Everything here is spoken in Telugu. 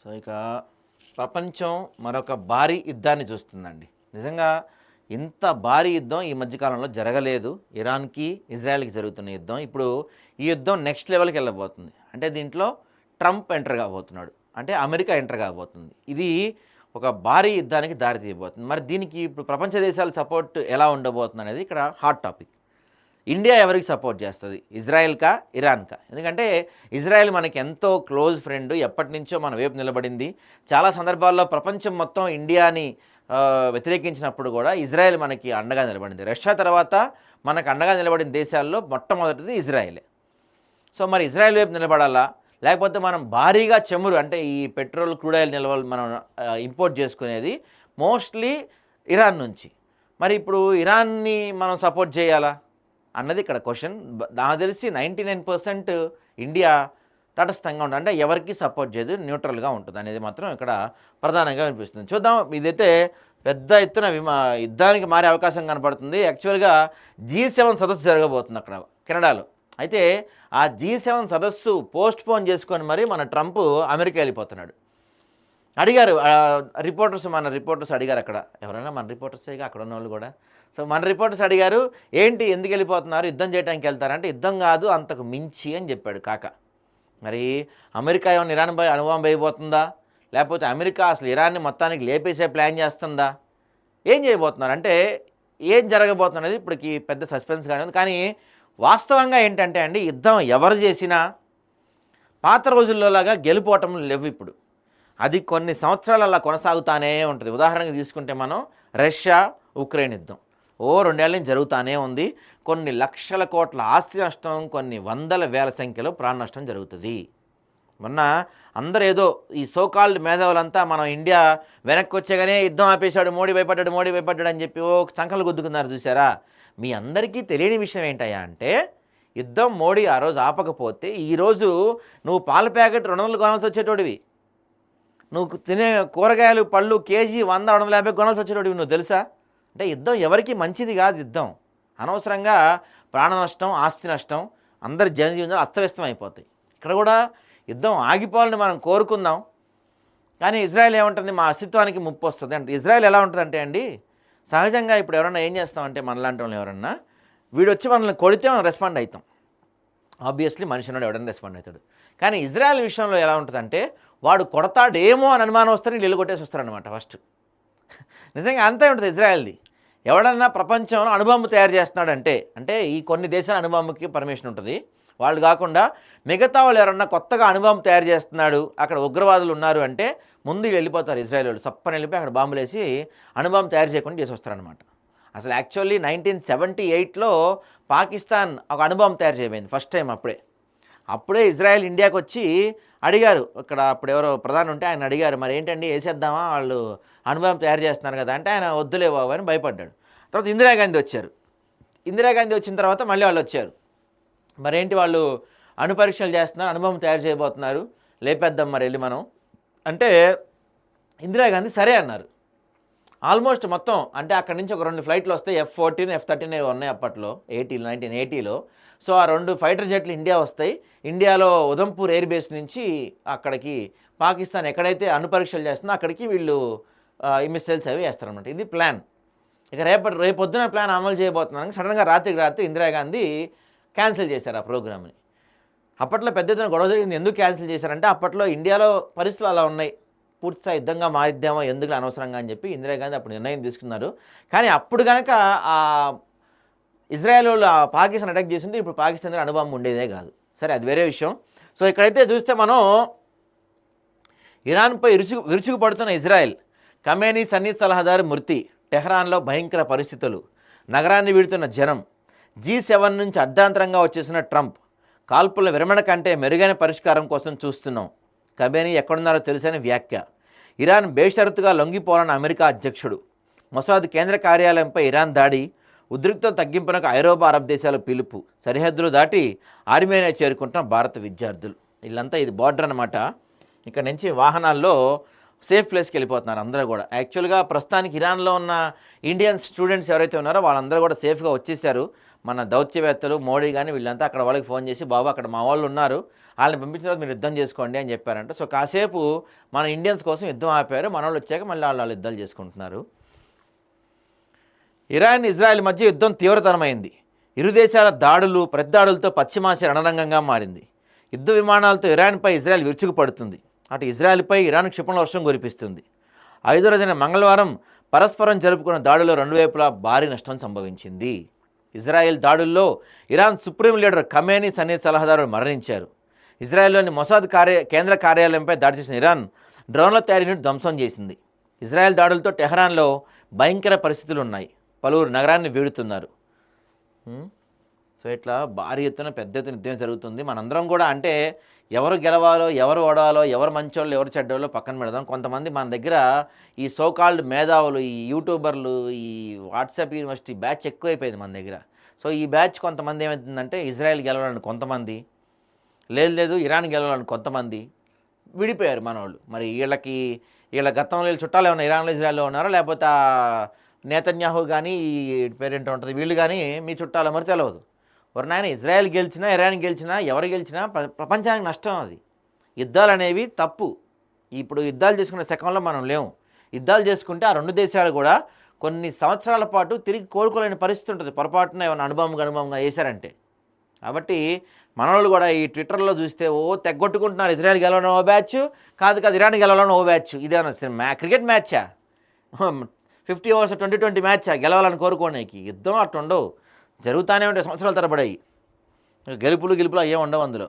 సో ఇక ప్రపంచం మరొక భారీ యుద్ధాన్ని చూస్తుందండి. నిజంగా ఇంత భారీ యుద్ధం ఈ మధ్యకాలంలో జరగలేదు. ఇరాన్కి ఇజ్రాయెల్కి జరుగుతున్న యుద్ధం. ఇప్పుడు ఈ యుద్ధం నెక్స్ట్ లెవెల్కి వెళ్ళబోతుంది. అంటే దీంట్లో ట్రంప్ ఎంటర్ కాబోతున్నాడు. అంటే అమెరికా ఎంటర్ కాబోతుంది. ఇది ఒక భారీ యుద్ధానికి దారి తీయబోతుంది మరి దీనికి ఇప్పుడు ప్రపంచ దేశాల సపోర్ట్ ఎలా ఉండబోతుంది అనేది ఇక్కడ హాట్ టాపిక్. ఇండియా ఎవరికి సపోర్ట్ చేస్తుంది? ఇజ్రాయెల్కా? ఇరాన్కా? ఎందుకంటే ఇజ్రాయెల్ మనకి ఎంతో క్లోజ్ ఫ్రెండ్ ఎప్పటి నుంచో మన వైపు నిలబడింది. చాలా సందర్భాల్లో ప్రపంచం మొత్తం ఇండియాని వ్యతిరేకించినప్పుడు కూడా ఇజ్రాయెల్ మనకి అండగా నిలబడింది. రష్యా తర్వాత మనకు అండగా నిలబడిన దేశాల్లో మొట్టమొదటిది ఇజ్రాయెలే. సో మరి ఇజ్రాయెల్ వైపు నిలబడాలా? లేకపోతే మనం భారీగా చెమురు అంటే ఈ పెట్రోల్ క్రూడ్ ఆయిల్ నిల్వలు మనం ఇంపోర్ట్ చేసుకునేది మోస్ట్లీ ఇరాన్ నుంచి. మరి ఇప్పుడు ఇరాన్ని మనం సపోర్ట్ చేయాలా? అన్నది ఇక్కడ క్వశ్చన్. నాకు తెలిసి నైంటీ నైన్ పర్సెంట్ ఇండియా తటస్థంగా ఉంటుంది అంటే ఎవరికి సపోర్ట్ చేయదు న్యూట్రల్గా ఉంటుంది అనేది మాత్రం ఇక్కడ ప్రధానంగా వినిపిస్తుంది. చూద్దాం ఇదైతే పెద్ద ఎత్తున విమా యుద్ధానికి మారే అవకాశం కనపడుతుంది. యాక్చువల్గా జీ సెవెన్ సదస్సు జరగబోతుంది అక్కడ కెనడాలో. అయితే ఆ జీ సెవెన్ సదస్సు పోస్ట్ పోన్ చేసుకొని మరి మన ట్రంప్ అమెరికా వెళ్ళిపోతున్నాడు. అడిగారు రిపోర్టర్స్ మన రిపోర్టర్స్ అడిగారు అక్కడ. ఎవరైనా మన రిపోర్టర్స్ అక్కడ ఉన్న వాళ్ళు కూడా. సో మన రిపోర్టర్స్ అడిగారు ఏంటి ఎందుకు వెళ్ళిపోతున్నారు? యుద్ధం చేయడానికి వెళ్తారంటే యుద్ధం కాదు అంతకు మించి అని చెప్పాడు కాక. మరి అమెరికా ఏమైనా ఇరాన్ పై అనుభవం అయిపోతుందా లేకపోతే అమెరికా అసలు ఇరాన్ని మొత్తానికి లేపేసే ప్లాన్ చేస్తుందా? ఏం చేయబోతున్నారు? అంటే ఏం జరగబోతున్నది ఇప్పటికి పెద్ద సస్పెన్స్ కానీ ఉంది. కానీ వాస్తవంగా ఏంటంటే అండి యుద్ధం ఎవరు చేసినా పాత రోజుల్లోలాగా గెలుపోవటం లేవు ఇప్పుడు. అది కొన్ని సంవత్సరాలు అలా కొనసాగుతానే ఉంటుంది. ఉదాహరణకు తీసుకుంటే మనం రష్యా ఉక్రెయిన్ యుద్ధం. ఓ రెండేళ్ళ నుంచి జరుగుతూనే ఉంది. కొన్ని లక్షల కోట్ల ఆస్తి నష్టం కొన్ని వందల వేల సంఖ్యలో ప్రాణ నష్టం జరుగుతుంది. మొన్న అందరూ ఏదో ఈ సోకాల్డ్ మేధావులంతా మనం ఇండియా వెనక్కి వచ్చేగానే యుద్ధం ఆపేశాడు మోడీ భయపడ్డాడు మోడీ భయపడ్డాడు అని చెప్పి ఓ చంకలు గుద్దుకున్నారు చూసారా మీ అందరికీ తెలియని విషయం ఏంటయ్యా అంటే యుద్ధం మోడీ ఆ రోజు ఆపకపోతే ఈరోజు నువ్వు పాల ప్యాకెట్ రెండు వందలు కొనాల్సి వచ్చేటోడివి. నువ్వు తినే కూరగాయలు పళ్ళు కేజీ వంద రెండు వందల యాభై కొనాల్సి వచ్చేటోడివి నువ్వు తెలుసా? అంటే యుద్ధం ఎవరికి మంచిది కాదు యుద్ధం. అనవసరంగా ప్రాణ నష్టం ఆస్తి నష్టం అందరి జనజీవనాలు అస్తవ్యస్తం అయిపోతాయి. ఇక్కడ కూడా యుద్ధం ఆగిపోవాలని మనం కోరుకుందాం. కానీ ఇజ్రాయెల్ ఏమంటుంది? మా అస్తిత్వానికి ముప్పు వస్తుంది అంటే. ఇజ్రాయెల్ ఎలా ఉంటుందంటే అండి సహజంగా ఇప్పుడు ఎవరన్నా ఏం చేస్తామంటే మనలాంటి వాళ్ళు ఎవరన్నా వీడు వచ్చి మనల్ని కొడితే మనం రెస్పాండ్ అవుతాం. ఆబ్వియస్లీ మనిషి ఉన్నాడు ఎవడన్నా రెస్పాండ్ అవుతాడు. కానీ ఇజ్రాయెల్ విషయంలో ఎలా ఉంటుందంటే వాడు కొడతాడేమో అని అనుమానం వస్తే నీళ్ళు కొట్టేసి వస్తారనమాట ఫస్ట్. నిజంగా అంతే ఉంటుంది ఇజ్రాయెల్ది. ఎవడన్నా ప్రపంచంలో అణుబాంబు తయారు చేస్తున్నాడంటే అంటే ఈ కొన్ని దేశాల అణుబాంబుకి పర్మిషన్ ఉంటుంది. వాళ్ళు కాకుండా మిగతా వాళ్ళు ఎవరన్నా కొత్తగా అణుబాంబు తయారు చేస్తున్నాడు అక్కడ ఉగ్రవాదులు ఉన్నారు అంటే ముందు వెళ్ళిపోతారు ఇజ్రాయెల్ వాళ్ళు. సప్పని వెళ్ళిపోయి అక్కడ బాంబులేసి అణుబాంబు తయారు చేయకుండా చేసి వస్తారనమాట అసలు యాక్చువల్లీ నైన్టీన్ సెవెంటీ ఎయిట్లో పాకిస్తాన్ ఒక అణుబాంబు తయారు చేయబోయింది ఫస్ట్ టైం అప్పుడే. అప్పుడే ఇజ్రాయెల్ ఇండియాకి వచ్చి అడిగారు. ఇక్కడ అప్పుడు ఎవరో ప్రధాని ఉంటే ఆయన అడిగారు మరి ఏంటండి వేసేద్దామా వాళ్ళు అనుభవం తయారు చేస్తున్నారు కదా అంటే ఆయన వద్దులే బాబు అని భయపడ్డాడు. తర్వాత ఇందిరాగాంధీ వచ్చారు. ఇందిరాగాంధీ వచ్చిన తర్వాత మళ్ళీ వాళ్ళు వచ్చారు. మరేంటి వాళ్ళు అణుపరీక్షలు చేస్తున్నారు అనుభవం తయారు చేయబోతున్నారు? లేపేద్దాం మరి వెళ్ళి మనం. అంటే ఇందిరాగాంధీ సరే అన్నారు. ఆల్మోస్ట్ మొత్తం అంటే అక్కడి నుంచి ఒక రెండు ఫ్లైట్లు వస్తే ఎఫ్ ఫోర్టీన్ ఎఫ్ థర్టీన్ ఉన్నాయి అప్పట్లో ఎయిటీ నైన్టీన్ ఎయిటీలో సో ఆ రెండు ఫైటర్ జెట్లు ఇండియా వస్తాయి. ఇండియాలో ఉదంపూర్ ఎయిర్ బేస్ నుంచి అక్కడికి పాకిస్తాన్ ఎక్కడైతే అనుపరీక్షలు చేస్తుందో అక్కడికి వీళ్ళు ఈ మిస్సైల్స్ అవి వేస్తారనమాట ఇది ప్లాన్. ఇక రేపటి రేపొద్దున ప్లాన్ అమలు చేయబోతున్నాను. సడన్గా రాత్రికి రాత్రి ఇందిరాగాంధీ క్యాన్సిల్ చేశారు ఆ ప్రోగ్రామ్ని. అప్పట్లో పెద్ద ఎత్తున గొడవ జరిగింది. ఎందుకు క్యాన్సిల్ చేశారంటే అప్పట్లో ఇండియాలో పరిస్థితులు అలా ఉన్నాయి. పూర్తి యుద్ధంగా మారిద్దామో ఎందుకు అనవసరంగా అని చెప్పి ఇందిరాగాంధీ అప్పుడు నిర్ణయం తీసుకున్నారు. కానీ అప్పుడు కనుక ఆ ఇజ్రాయెల్ వాళ్ళు ఆ పాకిస్తాన్ అటాక్ చేసింటే ఇప్పుడు పాకిస్తాన్ దగ్గర అనుభవం ఉండేదే కాదు. సరే అది వేరే విషయం. సో ఇక్కడైతే చూస్తే మనం ఇరాన్పై విరుచుకు విరుచుకుపడుతున్న ఇజ్రాయెల్ కమేనీ సన్నీ సలహాదారు మృతి టెహ్రాన్లో భయంకర పరిస్థితులు నగరాన్ని వీడుతున్న జనం జీ సెవెన్ నుంచి అర్ధాంతరంగా వచ్చేసిన ట్రంప్ కాల్పుల విరమణ కంటే మెరుగైన పరిష్కారం కోసం చూస్తున్నాం. కమేనీ ఎక్కడున్నారో తెలుసని వ్యాఖ్య. ఇరాన్ బేషరతుగా లొంగిపోవాలన్న అమెరికా అధ్యక్షుడు. మొసాద్ కేంద్ర కార్యాలయంపై ఇరాన్ దాడి ఉద్రిక్త తగ్గింపునకు ఐరోపా అరబ్ దేశాల పిలుపు. సరిహద్దులు దాటి ఆర్మేనియా చేరుకుంటున్న భారత విద్యార్థులు. వీళ్ళంతా ఇది బార్డర్ అనమాట ఇక్కడ నుంచి వాహనాల్లో సేఫ్ ప్లేస్కి వెళ్ళిపోతున్నారు అందరూ కూడా. యాక్చువల్గా ప్రస్తుతానికి ఇరాన్లో ఉన్న ఇండియన్ స్టూడెంట్స్ ఎవరైతే ఉన్నారో వాళ్ళందరూ కూడా సేఫ్గా వచ్చేసారు. మన దౌత్యవేత్తలు మోడీ కానీ వీళ్ళంతా అక్కడ వాళ్ళకి ఫోన్ చేసి బాబు అక్కడ మా వాళ్ళు ఉన్నారు వాళ్ళని పంపించిన తర్వాత మీరు యుద్ధం చేసుకోండి అని చెప్పారంట. సో కాసేపు మన ఇండియన్స్ కోసం యుద్ధం ఆపారు. మన వాళ్ళు వచ్చాక మళ్ళీ వాళ్ళు వాళ్ళు యుద్ధాలు చేసుకుంటున్నారు. ఇరాన్ ఇజ్రాయెల్ మధ్య యుద్ధం తీవ్రతరమైంది. ఇరు దేశాల దాడులు ప్రతిదాడులతో పశ్చిమాసియా రణరంగంగా మారింది. యుద్ధ విమానాలతో ఇరాన్పై ఇజ్రాయెల్ విరుచుకుపడుతుంది. అటు ఇజ్రాయెల్పై ఇరాన్ క్షిపణుల వర్షం కురిపిస్తుంది. ఐదో రోజున మంగళవారం పరస్పరం జరుపుకున్న దాడిలో రెండు వైపులా భారీ నష్టం సంభవించింది. ఇజ్రాయెల్ దాడుల్లో ఇరాన్ సుప్రీం లీడర్ ఖమేనీ సన్నిహిత సలహాదారులు మరణించారు. ఇజ్రాయెల్లోని మొసాద్ కార్య కేంద్ర కార్యాలయంపై దాడి చేసిన ఇరాన్ డ్రోన్ల తయారీ ధ్వంసం చేసింది. ఇజ్రాయెల్ దాడులతో టెహరాన్లో భయంకర పరిస్థితులు ఉన్నాయి పలువురు నగరాన్ని వీడుతున్నారు. సో ఇట్లా భారీ ఎత్తున పెద్ద ఎత్తున యుద్ధం జరుగుతుంది. మనందరం కూడా అంటే ఎవరు గెలవాలో ఎవరు ఓడాలో ఎవరు మంచోళ్ళు ఎవరు చెడ్డోళ్ళో పక్కన పెడదాం. కొంతమంది మన దగ్గర ఈ సోకాల్డ్ మేధావులు ఈ యూట్యూబర్లు ఈ వాట్సాప్ యూనివర్సిటీ బ్యాచ్ ఎక్కువైపోయింది మన దగ్గర. సో ఈ బ్యాచ్ కొంతమంది ఏమవుతుందంటే ఇజ్రాయెల్ గెలవాలని కొంతమంది లేదు లేదు ఇరాన్ గెలవాలని కొంతమంది విడిపోయారు మనోళ్ళు. మరి వీళ్ళకి వీళ్ళ గతంలో వీళ్ళు చుట్టాలు ఏమన్నా ఇరాన్లో ఇజ్రాయెల్లో ఉన్నారో? లేకపోతే నేతన్యాహు కానీ ఈ పేరేంటో ఉంటుంది వీళ్ళు కానీ మీ చుట్టాలు మరి తెలియదు ఒక నాయన ఇజ్రాయెల్ గెలిచినా ఇరాన్ గెలిచినా ఎవరు గెలిచినా ప్ర- ప్రపంచానికి నష్టం అది. యుద్ధాలు అనేవి తప్పు. ఇప్పుడు యుద్ధాలు చేసుకునే శకంలో మనం లేము. యుద్ధాలు చేసుకుంటే ఆ రెండు దేశాలు కూడా కొన్ని సంవత్సరాల పాటు తిరిగి కోలుకోలేని పరిస్థితి ఉంటుంది. పొరపాటున ఏమైనా అనుభవం అనుభవంగా వేశారంటే కాబట్టి మనోళ్ళు కూడా ఈ ట్విట్టర్లో చూస్తే ఓ తెగొట్టుకుంటున్నారు. ఇజ్రాయెల్ గెలవడం ఓ బ్యాచ్. కాదు కాదు ఇరాన్ గెలవడం ఓ బ్యాచ్. ఇదేనా సినిమా క్రికెట్ మ్యాచా? ఫిఫ్టీ ఓవర్స్ ట్వంటీ ట్వంటీ మ్యాచా? గెలవాలని కోరుకోడానికి యుద్ధం అట్టు ఉండవు జరుగుతూనే ఉంటాయి సంవత్సరాల తరబడాయి గెలుపులు గెలుపులు అయ్యే ఉండవు అందులో.